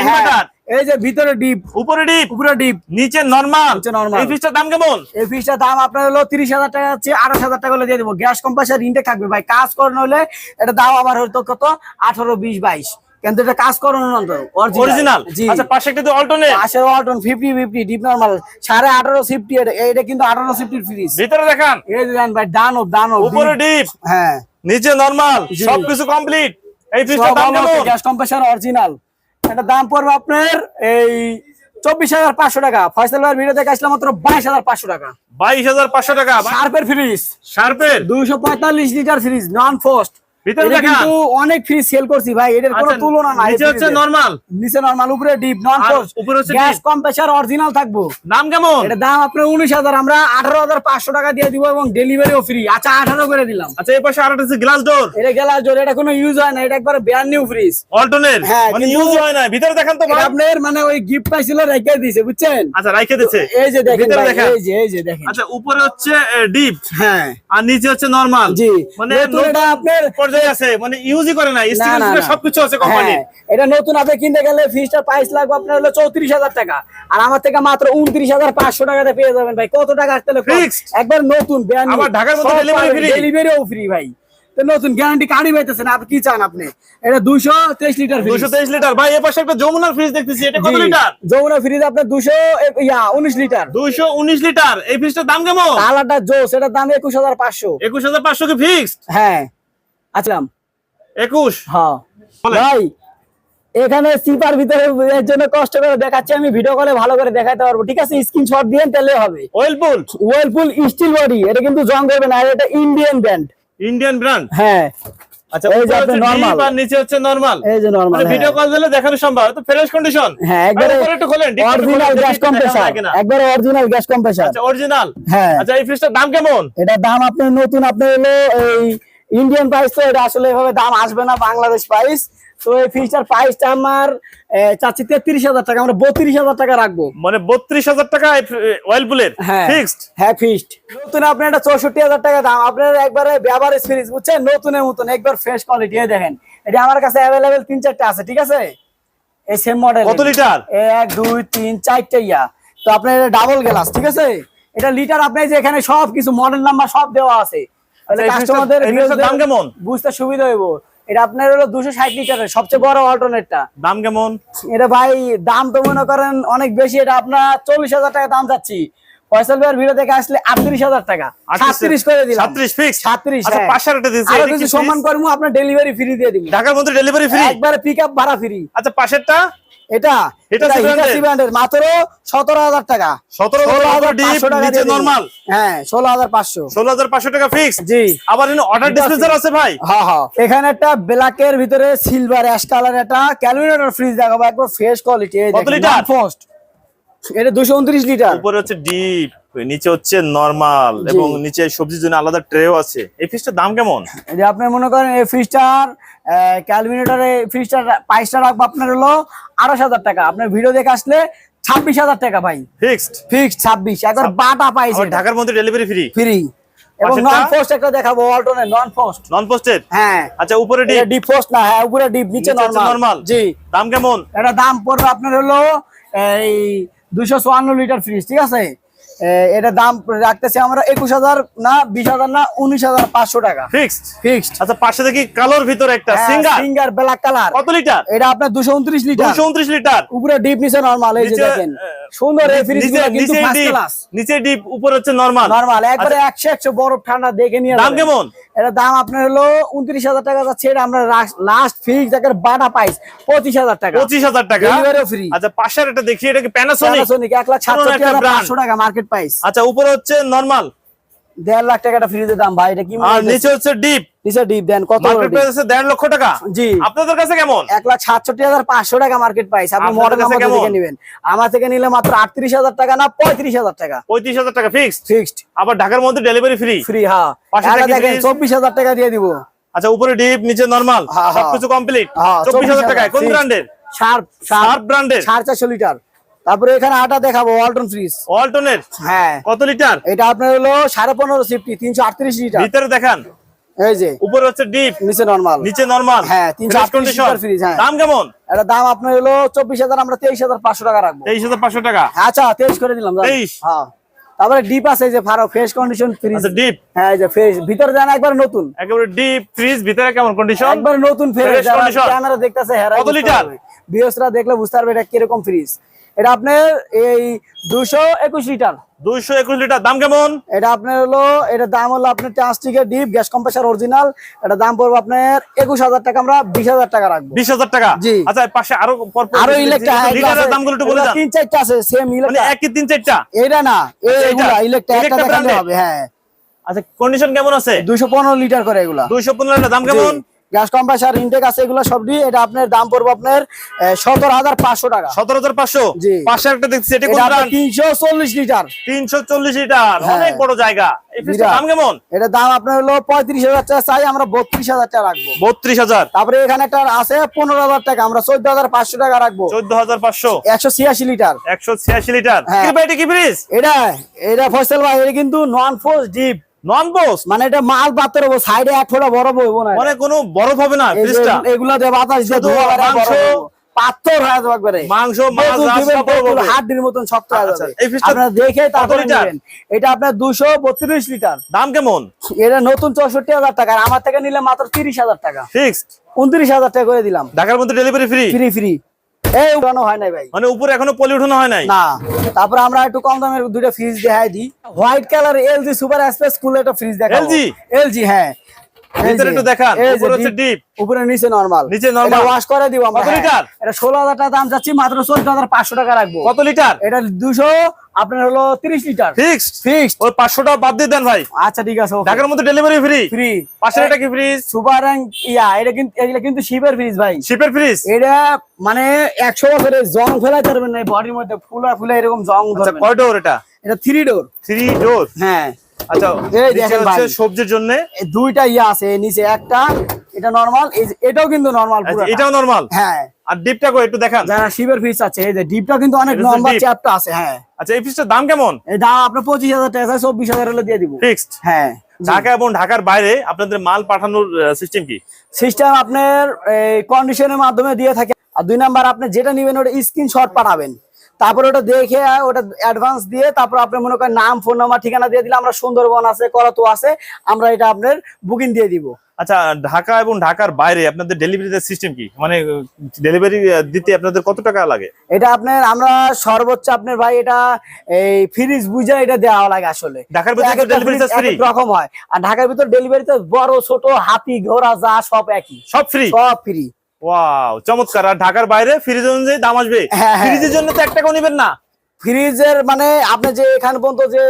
Speaker 1: হ্যাঁ। এই যে ভিতরে ডিপ।
Speaker 2: উপরে ডিপ?
Speaker 1: উপরে ডিপ।
Speaker 2: নিচে নরমাল
Speaker 1: নিচে normal।
Speaker 2: এই দাম কেমন?
Speaker 1: এই দাম আপনার হলো তিরিশ হাজার টাকা টাকা হলে দিয়ে দেবো। গ্যাস কম্প্রেসার ইনটেক থাকবে। ভাই কাজ করানো হলে এটা দাম আবার হয়তো কত? আঠারো বিশ বাইশ। কিন্তু এটা কাজ করানো
Speaker 2: অরিজিনাল আচ্ছা পাশে একটা অল্টারনেট
Speaker 1: পাশে Walton fifty fifty deep normal সাড়ে আঠারো সিফটি এটা কিন্তু আঠারো সিফটির ফ্রিজ
Speaker 2: ভিতরে দেখান।
Speaker 1: এই দেন ভাই
Speaker 2: উপরে ডিপ
Speaker 1: হ্যাঁ।
Speaker 2: নিচে নরমাল। সবকিছু কমপ্লিট এই ফ্রিজটার দাম কেমন?
Speaker 1: গ্যাস কম্প্রেসার অরিজিনাল এটা দাম পড়বে আপনার এই চব্বিশ হাজার পাঁচশো টাকা। ফয়সাল ভাইয়ের ভিডিও দেখে মাত্র বাইশ হাজার পাঁচশো টাকা।
Speaker 2: বাইশ হাজার পাঁচশো টাকা।
Speaker 1: শার্পের ফ্রিজ
Speaker 2: শার্পের?
Speaker 1: দুইশো পঁয়তাল্লিশ লিটার ফ্রিজ নন ফোস্ট
Speaker 2: ভিতরে
Speaker 1: কিন্তু অনেক ফ্রিজ সেল করছি ভাই এটার কোনো
Speaker 2: আচ্ছা,
Speaker 1: তুলনা নাই
Speaker 2: নিচে হচ্ছে নরমাল
Speaker 1: নিচে নরমাল উপরে ডিপ নন
Speaker 2: আর উপরে হচ্ছে
Speaker 1: গ্যাস কম্প্রেসার অরিজিনাল থাকব।
Speaker 2: দাম কেমন?
Speaker 1: এটা দাম আপনার উনিশ হাজার আমরা আঠারো হাজার পাঁচশো টাকা দিয়ে দিব এবং ডেলিভারিও ফ্রি আচ্ছা আঠারো করে দিলাম।
Speaker 2: আচ্ছা এই পাশে আরেকটা আছে গ্লাস ডোর
Speaker 1: এটা গেলা জোর এটা কোনো ইউজ হয় না এটা একবার ব্যান নিউ ফ্রিজ
Speaker 2: অল্টারনেট মানে ইউজ হয় না। ভিতরে দেখান তো
Speaker 1: আপনার মানে ওই গিফট পাইছিল রেখে দিয়েছে বুঝছেন?
Speaker 2: আচ্ছা দিচ্ছে
Speaker 1: এই যে দেখেন
Speaker 2: ভিতরে
Speaker 1: ভাই,
Speaker 2: দেখান।
Speaker 1: এই যে এই যে দেখেন।
Speaker 2: আচ্ছা উপরে হচ্ছে ডিপ
Speaker 1: হ্যাঁ।
Speaker 2: আর নিচে হচ্ছে নরমাল
Speaker 1: জি।
Speaker 2: মানে
Speaker 1: এটা আপনার
Speaker 2: আছে মানে ইউজই করে না
Speaker 1: না,
Speaker 2: স্টিকার
Speaker 1: না, না।
Speaker 2: সবকিছু আছে কোম্পানি
Speaker 1: হ্যাঁ, এটা নতুন আপনি কিনতে গেলে ফিসটা প্রাইস লাগবে আপনার হলো চৌত্রিশ হাজার টাকা। আর আমার থেকে মাত্র টাকাতে পেয়ে যাবেন ভাই। কত টাকা আসতে একবার নতুন
Speaker 2: আবার ঢাকার মধ্যে delivery free।
Speaker 1: ডেলিভারিও ফ্রি ভাই। নতুন গ্যারান্টি কার্ডই পাইতেছেন আপনি কি চান আপনি? এটা দুশো তেইশ লিটার
Speaker 2: দুশো তেইশ লিটার। ভাই এ পাশে একটা ফ্রিজ দেখতেছি এটা কত লিটার?
Speaker 1: যমুনা ফ্রিজ আপনার দুশো ইয়া উনিশ লিটার।
Speaker 2: দুইশো উনিশ লিটার। এই ফ্রিজটার দাম কেমন?
Speaker 1: কালারটা জোস এটার দাম একুশ হাজার পাঁচশো।
Speaker 2: একুশ হাজার পাঁচশো কি ফিক্সড
Speaker 1: হ্যাঁ। আসলাম।
Speaker 2: একুশ।
Speaker 1: হ্যাঁ। ভাই এখানে সিপার ভিতরে এর জন্য কষ্ট করে দেখাচ্ছি আমি ভিডিও কলে ভালো করে দেখাতে পারব। ঠিক আছে? স্ক্রিনশট দিয়ে তাহলে হবে।
Speaker 2: ওয়েলপুল
Speaker 1: ওয়েলপুল স্টিল বডি এটা কিন্তু জং করবে না এটা ইন্ডিয়ান ব্র্যান্ড
Speaker 2: ইন্ডিয়ান ব্র্যান্ড
Speaker 1: হ্যাঁ।
Speaker 2: আচ্ছা
Speaker 1: এই যে
Speaker 2: আর নিচে হচ্ছে নরমাল
Speaker 1: এই যে নরমাল
Speaker 2: ভিডিও কল দিলে দেখানো সম্ভব তো ফ্রেশ কন্ডিশন
Speaker 1: হ্যাঁ একবারে
Speaker 2: একটু খোলেন deep করে খোলেন,
Speaker 1: অরিজিনাল গ্যাস কম্প্রেসার একবারে অরিজিনাল গ্যাস কম্প্রেসার
Speaker 2: আচ্ছা অরিজিনাল
Speaker 1: হ্যাঁ।
Speaker 2: আচ্ছা এই ফ্রিজটার দাম কেমন?
Speaker 1: এটা দাম আপনার নতুন আপনার হলো এই ইন্ডিয়ান প্রাইস তো এটা আসলে এভাবে দাম আসবে না বাংলাদেশ প্রাইস তো এই ফিচার প্রাইসটা আমার চাচ্ছি তেত্রিশ হাজার টাকা আমরা বত্রিশ হাজার টাকা রাখব।
Speaker 2: মানে বত্রিশ হাজার টাকা ওয়েলপুলের
Speaker 1: হ্যাঁ।
Speaker 2: ফিক্সড
Speaker 1: হ্যাঁ ফিক্সড নতুন আপনার এটা চৌষট্টি হাজার টাকা দাম আপনার একবারে ব্যবহার ফ্রিজ বুঝছেন? নতুনের মতন একবার ফ্রেশ কোয়ালিটি দেখেন। এটা আমার কাছে অ্যাভেলেবেল তিন চারটা আছে ঠিক আছে? এই সেম মডেল
Speaker 2: কত লিটার?
Speaker 1: এক দুই তিন চারটে ইয়া। তো আপনার এটা ডাবল গ্লাস ঠিক আছে? এটা লিটার আপনার যে এখানে সব কিছু মডেল নাম্বার সব দেওয়া আছে। কাস্টমারদের
Speaker 2: ফ্রিজটার দাম কেমন?
Speaker 1: বুঝতে সুবিধা হইব। এটা আপনার হলো দুশো ষাট লিটারের সবচেয়ে বড় অল্টারনেটটা
Speaker 2: দাম কেমন?
Speaker 1: এটা ভাই দাম তো মনে করেন অনেক বেশি এটা আপনার চল্লিশ হাজার টাকা দাম চাচ্ছি। ফয়সাল ভাইয়ের ভিডিও দেখে আসলে আটত্রিশ হাজার টাকা। সাতত্রিশ করে দিলাম।
Speaker 2: সাতত্রিশ ফিক্স?
Speaker 1: সাতত্রিশ
Speaker 2: আচ্ছা আরও
Speaker 1: কিছু সম্মান করব আপনার ডেলিভারি ফ্রি দিয়ে দিব।
Speaker 2: ঢাকার মধ্যে ডেলিভারি ফ্রি
Speaker 1: একবারে পিক আপ ভাড়া ফ্রি
Speaker 2: আচ্ছা পাশেরটা
Speaker 1: এটা
Speaker 2: এটা
Speaker 1: ব্র্যান্ডের মাত্র সতেরো হাজার টাকা।
Speaker 2: সতেরো হাজার ডিপ নিচে নরমাল
Speaker 1: হ্যাঁ ষোলো হাজার পাঁচশো।
Speaker 2: ষোলো হাজার পাঁচশো টাকা ফিক্স
Speaker 1: জি।
Speaker 2: আবার অর্ডার
Speaker 1: এটা
Speaker 2: ডিসপেন্সার আছে। ভাই?
Speaker 1: হ্যাঁ হ্যাঁ এখানে একটা ব্ল্যাকের ভিতরে সিলভার অ্যাশ কালার একটা ক্যালকুলেটর ফ্রিজ দেখাবো একবার ফ্রেশ কোয়ালিটি
Speaker 2: কত লিটার?
Speaker 1: ফার্স্ট এটা দুশো উনত্রিশ লিটার
Speaker 2: উপরে হচ্ছে ডিপ নিচে হচ্ছে নরমাল। এবং নিচে সবজির জন্য আলাদা ট্রেও আছে। এই ফিশটার দাম কেমন?
Speaker 1: এই যে আপনি মনে করেন এই ফ্রিজটার ক্যালকুলেটরে ফ্রিজটার প্রাইসটা রাখব আপনার হলো আড়াইশ হাজার টাকা। আপনার ভিডিও দেখে আসলে ছাব্বিশ হাজার টাকা ভাই।
Speaker 2: ফিক্সড
Speaker 1: ফিক্স ছাব্বিশ। একবার বাটা পাইছে
Speaker 2: ঢাকার মধ্যে ডেলিভারি ফ্রি
Speaker 1: ফ্রি এবং নন পোস্ট একটা দেখাবো alternate non post
Speaker 2: non posted
Speaker 1: হ্যাঁ।
Speaker 2: আচ্ছা উপরে ডিপ
Speaker 1: ডিপ পোস্ট না হ্যাঁ উপরে ডিপ নিচে নরমাল। জি।
Speaker 2: দাম কেমন?
Speaker 1: এটা দাম পড়বে আপনার হলো এই দুইশো চুয়ান্ন লিটার ফ্রিজ ঠিক আছে? এটা দাম রাখতেছি আমরা একুশ হাজার না বিশ হাজার না উনিশ হাজার পাঁচশো টাকা।
Speaker 2: ফিক্সড
Speaker 1: ফিক্সড
Speaker 2: আচ্ছা পাশে দেখি কালোর ভিতরে একটা সিঙ্গার।
Speaker 1: সিঙ্গার ব্ল্যাক কালার
Speaker 2: কত লিটার?
Speaker 1: এটা আপনার দুশো উনত্রিশ লিটার।
Speaker 2: দুশো উনত্রিশ লিটার।
Speaker 1: উপরে ডিপ নিচে নরমাল এই যে দেখেন। সুন্দর এই
Speaker 2: নিচে
Speaker 1: কিন্তু ফার্স্ট
Speaker 2: ডিপ
Speaker 1: ক্লাস
Speaker 2: নিচে ডিপ উপরে হচ্ছে নরমাল
Speaker 1: নরমাল একবারে একশো বরফ ঠান্ডা দেখে নিয়ে
Speaker 2: দাম কেমন?
Speaker 1: এটা দাম আপনার হলো উনত্রিশ হাজার টাকা যাচ্ছে এটা আমরা লাস্ট ফিক্স বাটা পাইস পঁচিশ হাজার টাকা।
Speaker 2: পঁচিশ হাজার টাকা?
Speaker 1: ডেলিভারিও ফ্রি
Speaker 2: আচ্ছা পাশের এটা দেখি এটা কি প্যানাসোনিক
Speaker 1: প্যানাসোনিক এক লাখ
Speaker 2: পুরনো
Speaker 1: সাতষট্টি
Speaker 2: একটা
Speaker 1: হাজার
Speaker 2: brand।
Speaker 1: পাঁচশো টাকা মার্কেট প্রাইস
Speaker 2: আচ্ছা উপরে হচ্ছে নরমাল
Speaker 1: দেড় লাখ টাকাটা ফ্রিজের দাম ভাই এটা কি
Speaker 2: আর নিচে হচ্ছে ডিপ
Speaker 1: নিচে ডিপ দেন কত
Speaker 2: মার্কেট প্রাইস আছে দেড় লক্ষ টাকা।
Speaker 1: জি।
Speaker 2: আপনাদের কাছে কেমন?
Speaker 1: এক লাখ সাতষট্টি হাজার পাঁচশো টাকা মার্কেট প্রাইস আপনি মডেল নাম্বার থেকে নেবেন। আমার থেকে নিলে মাত্র আটত্রিশ হাজার টাকা না পঁয়ত্রিশ হাজার টাকা।
Speaker 2: পঁয়ত্রিশ হাজার টাকা ফিক্সড
Speaker 1: ফিক্সড
Speaker 2: আবার ঢাকার মধ্যে ডেলিভারি ফ্রি
Speaker 1: ফ্রি হ্যাঁ
Speaker 2: পাশে
Speaker 1: দেখেন
Speaker 2: fridge?
Speaker 1: চব্বিশ হাজার টাকা দিয়ে দিব।
Speaker 2: আচ্ছা উপরে ডিপ নিচে নরমাল। সবকিছু কমপ্লিট হাজার
Speaker 1: 24,000
Speaker 2: টাকায়। কোন ব্র্যান্ডের
Speaker 1: শার্প শার্প লিটার। তারপরে এখানে আটা দেখাবো ওয়ালটন ফ্রিজ
Speaker 2: ওয়ালটনের
Speaker 1: হ্যাঁ।
Speaker 2: কত লিটার?
Speaker 1: এটা আপনার হলো সাড়ে পনেরো সিফটি তিনশো আটত্রিশ লিটার।
Speaker 2: ভিতরে দেখান।
Speaker 1: এই যে
Speaker 2: উপরে হচ্ছে ডিপ
Speaker 1: নিচে নর্মাল
Speaker 2: নিচে নরমাল
Speaker 1: হ্যাঁ, 338 লিটার হ্যাঁ।
Speaker 2: দাম কেমন?
Speaker 1: এটা দাম আপনার হলো চব্বিশ হাজার আমরা তেইশ হাজার পাঁচশো টাকা রাখব।
Speaker 2: তেইশ হাজার পাঁচশো টাকা?
Speaker 1: আচ্ছা তেইশ করে দিলাম যান।
Speaker 2: 23
Speaker 1: হ্যাঁ। তারপরে ডিপ আছে যে ফারো ফ্রেশ কন্ডিশন ফ্রিজ
Speaker 2: আচ্ছা ডিপ?
Speaker 1: হ্যাঁ এই যে ফ্রেশ ভিতরে একবার নতুন।
Speaker 2: একেবারে ডিপ ফ্রিজ ভিতরে কেমন কন্ডিশন
Speaker 1: একবার নতুন ফ্রেশ। দেখতেছে
Speaker 2: কত লিটার?
Speaker 1: বিয়সরা দেখলে বুঝতে পারবে এটা কীরকম ফ্রিজ এটা আপনার এই দুশো একুশ লিটার।
Speaker 2: দুইশো একুশ লিটার। দাম কেমন?
Speaker 1: এটা আপনার হলো এটা দাম হলো আপনার ট্রান্সটিকের ডিপ গ্যাস কম্প্রেসার অরিজিনাল এটা দাম পড়বে আপনার একুশ হাজার টাকা। আমরা বিশ হাজার টাকা রাখব।
Speaker 2: বিশ হাজার টাকা?
Speaker 1: জি।
Speaker 2: আচ্ছা পাশে আরও
Speaker 1: আরও
Speaker 2: যে-
Speaker 1: ইলেকট্রা
Speaker 2: যে- দামগুলো একটু বলে
Speaker 1: তিন চারটা আছে সেম
Speaker 2: মানে
Speaker 1: ইলেকট্রা
Speaker 2: একই তিন চারটা?
Speaker 1: এটা না
Speaker 2: আচ্ছা,
Speaker 1: এইগুলা
Speaker 2: এটা।
Speaker 1: একটা হবে হ্যাঁ।
Speaker 2: আচ্ছা কন্ডিশন কেমন আছে?
Speaker 1: দুইশো পনেরো লিটার করে এগুলা।
Speaker 2: দুইশো পনেরো লিটার। দাম কেমন?
Speaker 1: গ্যাস কম্প্রেসার ইনটেক আছে এগুলো সবই এটা আপনার দাম পড়বে আপনার সতেরো হাজার পাঁচশো টাকা।
Speaker 2: সতেরো হাজার পাঁচশো?
Speaker 1: জি।
Speaker 2: পাশে একটা দেখছি এটা
Speaker 1: তিনশো চল্লিশ লিটার।
Speaker 2: তিনশো চল্লিশ লিটার।
Speaker 1: হ্যাঁ।
Speaker 2: অনেক বড় জায়গা। দাম কেমন?
Speaker 1: এটা দাম আপনার হলো পঁয়ত্রিশ হাজার টাকা চাই আমরা বত্রিশ হাজার টাকা রাখব।
Speaker 2: বত্রিশ হাজার?
Speaker 1: তারপরে এখানে একটা আছে পনেরো হাজার টাকা আমরা চোদ্দ হাজার পাঁচশো টাকা রাখব।
Speaker 2: চোদ্দ হাজার পাঁচশো?
Speaker 1: একশো ছিয়াশি লিটার।
Speaker 2: একশো ছিয়াশি লিটার।
Speaker 1: হ্যাঁ।
Speaker 2: কি ভাই, এটা কি ফ্রিজ
Speaker 1: এটা এটা ফসল ভাই এটা কিন্তু নন ফোর্স ডিপ
Speaker 2: নন বোস
Speaker 1: মানে এটা মাল পাত্র সাইডে এক ফোটা বড় বইবো না
Speaker 2: মানে কোনো বরফ হবে না ফ্রিজটা
Speaker 1: এগুলা দিয়ে বাতাস দিয়ে ধোয়া
Speaker 2: মাংস।
Speaker 1: পাথর হয়ে যাবে একবারে।
Speaker 2: মাছ।
Speaker 1: হাড্ডির মতন শক্ত হয়ে
Speaker 2: আচ্ছা,
Speaker 1: যাবে। আপনারা দেখে তারপরে নেবেন। এটা আপনার দুশো বত্রিশ লিটার।
Speaker 2: দাম কেমন?
Speaker 1: এটা নতুন চৌষট্টি হাজার টাকা আর আমার থেকে নিলে মাত্র তিরিশ হাজার টাকা।
Speaker 2: ফিক্সড
Speaker 1: উনত্রিশ হাজার টাকা করে দিলাম।
Speaker 2: ঢাকার মধ্যে ডেলিভারি ফ্রি
Speaker 1: ফ্রি ফ্রি এই উঠানো হয় নাই ভাই।
Speaker 2: মানে উপরে এখনও পলি উঠানো হয় নাই?
Speaker 1: না। তারপরে আমরা একটু কম দামের দুইটা ফ্রিজ দেখাই দিই। White colour LG super space cool একটা ফ্রিজ দেখাবো।
Speaker 2: এলজি
Speaker 1: এলজি হ্যাঁ।
Speaker 2: ভিতরে একটু দেখান, উপরে হচ্ছে
Speaker 1: deep,
Speaker 2: deep।
Speaker 1: উপরে নিচে নরমাল
Speaker 2: নিচে normal।
Speaker 1: ওয়াশ করে দিব আমরা।
Speaker 2: কত। লিটার?
Speaker 1: এটা ষোলো হাজার টাকা দাম চাচ্ছি মাত্র চোদ্দ হাজার পাঁচশো টাকা রাখব।
Speaker 2: কত লিটার
Speaker 1: এটা আপনার হলো তিরিশ লিটার
Speaker 2: ফিক্সড
Speaker 1: ফিক্সড
Speaker 2: ওই পাঁচশো টাকা বাদ দিয়ে দেন ভাই।
Speaker 1: আচ্ছা ঠিক আছে
Speaker 2: ঢাকার মধ্যে ডেলিভারি ফ্রি
Speaker 1: ফ্রি
Speaker 2: পাশে এটা কি ফ্রিজ
Speaker 1: সুপার ইয়া এটা কিন্তু কিন্তু শিপের ফ্রিজ ভাই।
Speaker 2: শিপের ফ্রিজ
Speaker 1: এটা মানে একশো বছরের জং ফেলাতে পারবেন না বডির মধ্যে ফুলা ফুলা এরকম জং
Speaker 2: আচ্ছা
Speaker 1: ধরবে
Speaker 2: কয় ডোর এটা?
Speaker 1: এটা থ্রি ডোর
Speaker 2: থ্রি ডোর
Speaker 1: হ্যাঁ।
Speaker 2: আচ্ছা
Speaker 1: এই দেখেন ভাই।
Speaker 2: সবজির জন্য?
Speaker 1: দুইটা ইয়া আছে নিচে একটা এটা নরমাল এটাও কিন্তু নরমাল পুরো
Speaker 2: এটাও নরমাল
Speaker 1: হ্যাঁ।
Speaker 2: আর ডিপটা কো একটু দেখান।
Speaker 1: যারা শিবের ফিস আছে এই যে ডিপটা কিন্তু অনেক
Speaker 2: এটা
Speaker 1: লম্বা চ্যাপটা আছে হ্যাঁ।
Speaker 2: আচ্ছা এই ফ্রিজটার দাম কেমন?
Speaker 1: দাম আপনার পঁচিশ হাজার টাকা চব্বিশ হাজার হলে দিয়ে দিব।
Speaker 2: ফিক্সড
Speaker 1: হ্যাঁ।
Speaker 2: ঢাকা এবং ঢাকার বাইরে আপনাদের মাল পাঠানোর সিস্টেম কি?
Speaker 1: সিস্টেম আপনার কন্ডিশনের মাধ্যমে দিয়ে থাকে। আর দুই নাম্বার আপনি যেটা নেবেন ওটা স্ক্রিনশট পাঠাবেন। তারপর ওটা দেখে ওটা অ্যাডভান্স দিয়ে তারপর আপনি মনে করেন নাম ফোন নাম্বার ঠিকানা দিয়ে দিলে আমরা সুন্দরবন আছে করতো আছে আমরা এটা আপনার বুকিং দিয়ে দিব।
Speaker 2: আচ্ছা ঢাকা এবং ঢাকার বাইরে আপনাদের ডেলিভারি সিস্টেম কি? মানে ডেলিভারি দিতে আপনাদের কত টাকা লাগে?
Speaker 1: এটা আপনার আমরা সর্বোচ্চ আপনার ভাই এটা এই ফ্রিজ বুঝে এটা দেওয়া লাগে আসলে।
Speaker 2: ঢাকার ভিতরে free?
Speaker 1: এক এক রকম হয়। আর ঢাকার ভিতর ডেলিভারিতে বড় ছোট হাতি ঘোড়া যা সব একই।
Speaker 2: সব ফ্রি
Speaker 1: সব ফ্রি
Speaker 2: ওয়াও চমৎকার। আর ঢাকার বাইরে ফ্রিজ অনুযায়ী দাম আসবে।
Speaker 1: হ্যাঁ, হ্যাঁ।
Speaker 2: ফ্রিজের জন্য তো একটা টাকাও নেবেন না।
Speaker 1: ফ্রিজের মানে আপনি যে এখান পর্যন্ত যে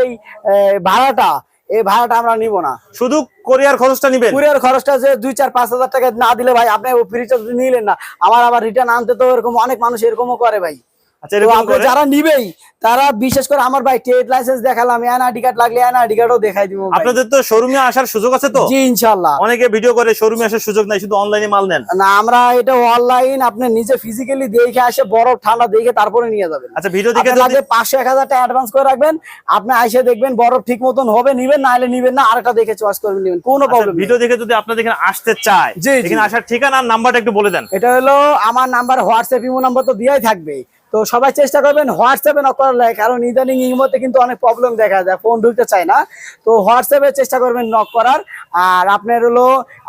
Speaker 1: ভাড়াটা এই ভাড়াটা আমরা নিব না।
Speaker 2: শুধু কোরিয়ার খরচটা নিবেন।
Speaker 1: কোরিয়ার খরচটা যে দুই চার পাঁচ হাজার টাকা না দিলে ভাই আপনি ফ্রিজটা নিলেন না আমার আবার রিটার্ন আনতে তো এরকম অনেক মানুষ এরকমও করে ভাই।
Speaker 2: আচ্ছা
Speaker 1: আপনি যারা নিবেই তারা বিশেষ করে আমার ভাই ট্রেড লাইসেন্স দেখালাম এনআইডি কার্ড লাগলে এনআইডি কার্ডও দেখাই দিব
Speaker 2: আপনাদের তো শোরুমে আসার সুযোগ আছে তো?
Speaker 1: জি ইনশাল্লাহ
Speaker 2: অনেকে ভিডিও করে শোরুমে আসার সুযোগ নাই শুধু অনলাইনে মাল নেন।
Speaker 1: না আমরা এটা অনলাইন আপনি নিজে ফিজিক্যালি দেখে আসে বরফ ঠান্ডা দেখে তারপরে নিয়ে যাবেন।
Speaker 2: আচ্ছা ভিডিও দেখে যদি
Speaker 1: লাগে পাঁচশো এক হাজার টাকা অ্যাডভান্স করে রাখবেন আপনি আইসে দেখবেন বরফ ঠিক মতন হবে নিবেন না হলে নিবেন না আরেকটা দেখে চয়েস করবেন নিবেন কোনো
Speaker 2: আচ্ছা,
Speaker 1: প্রবলেম
Speaker 2: ভিডিও দেখে যদি আপনাদের এখানে আসতে চায়। এখানে আসার ঠিকানা আর নাম্বারটা একটু বলে দেন।
Speaker 1: এটা হলো আমার নাম্বার হোয়াটসঅ্যাপ ইমো নাম্বার তো দেওয়াই থাকবে তো সবাই চেষ্টা করবেন হোয়াটসঅ্যাপে নক করার লাগে কারণ ইদানিং ইমোতে কিন্তু অনেক প্রবলেম দেখা যায় ফোন ঢুকতে চায় না। তো হোয়াটসঅ্যাপে চেষ্টা করবেন নক করার। আর আপনার হলো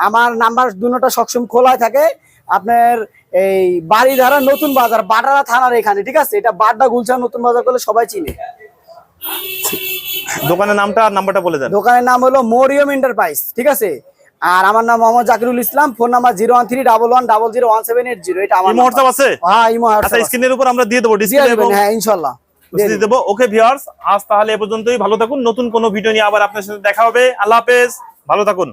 Speaker 1: আমার নাম্বার দুটোটা সবসময় খোলা থাকে। আপনার এই বাড়িধারা নতুন বাজার বাটারা থানার এখানে ঠিক আছে? এটা বাড্ডা গুলশান নতুন বাজার করলে সবাই চিনে।
Speaker 2: দোকানের নামটা নাম্বারটা বলে দেন।
Speaker 1: দোকানের নাম হলো মরিয়ম এন্টারপ্রাইজ ঠিক আছে? আর আমার নাম Mohammad Jakirul Islam phone number zero one three double one double zero one seven eight zero এটা আমার
Speaker 2: হোয়াটসঅ্যাপ আছে?
Speaker 1: হ্যাঁ ইমো
Speaker 2: আচ্ছা। স্ক্রিনের উপর আমরা দিয়ে দেবো ডিসপ্লে
Speaker 1: হ্যাঁ ইনশাআল্লাহ দিয়ে
Speaker 2: দিয়ে দেবো। ওকে ভিউয়ার্স আজ তাহলে এ পর্যন্তই। ভালো থাকুন নতুন কোনো ভিডিও নিয়ে আবার আপনার সাথে দেখা হবে। আল্লাহ হাফেজ। ভালো থাকুন।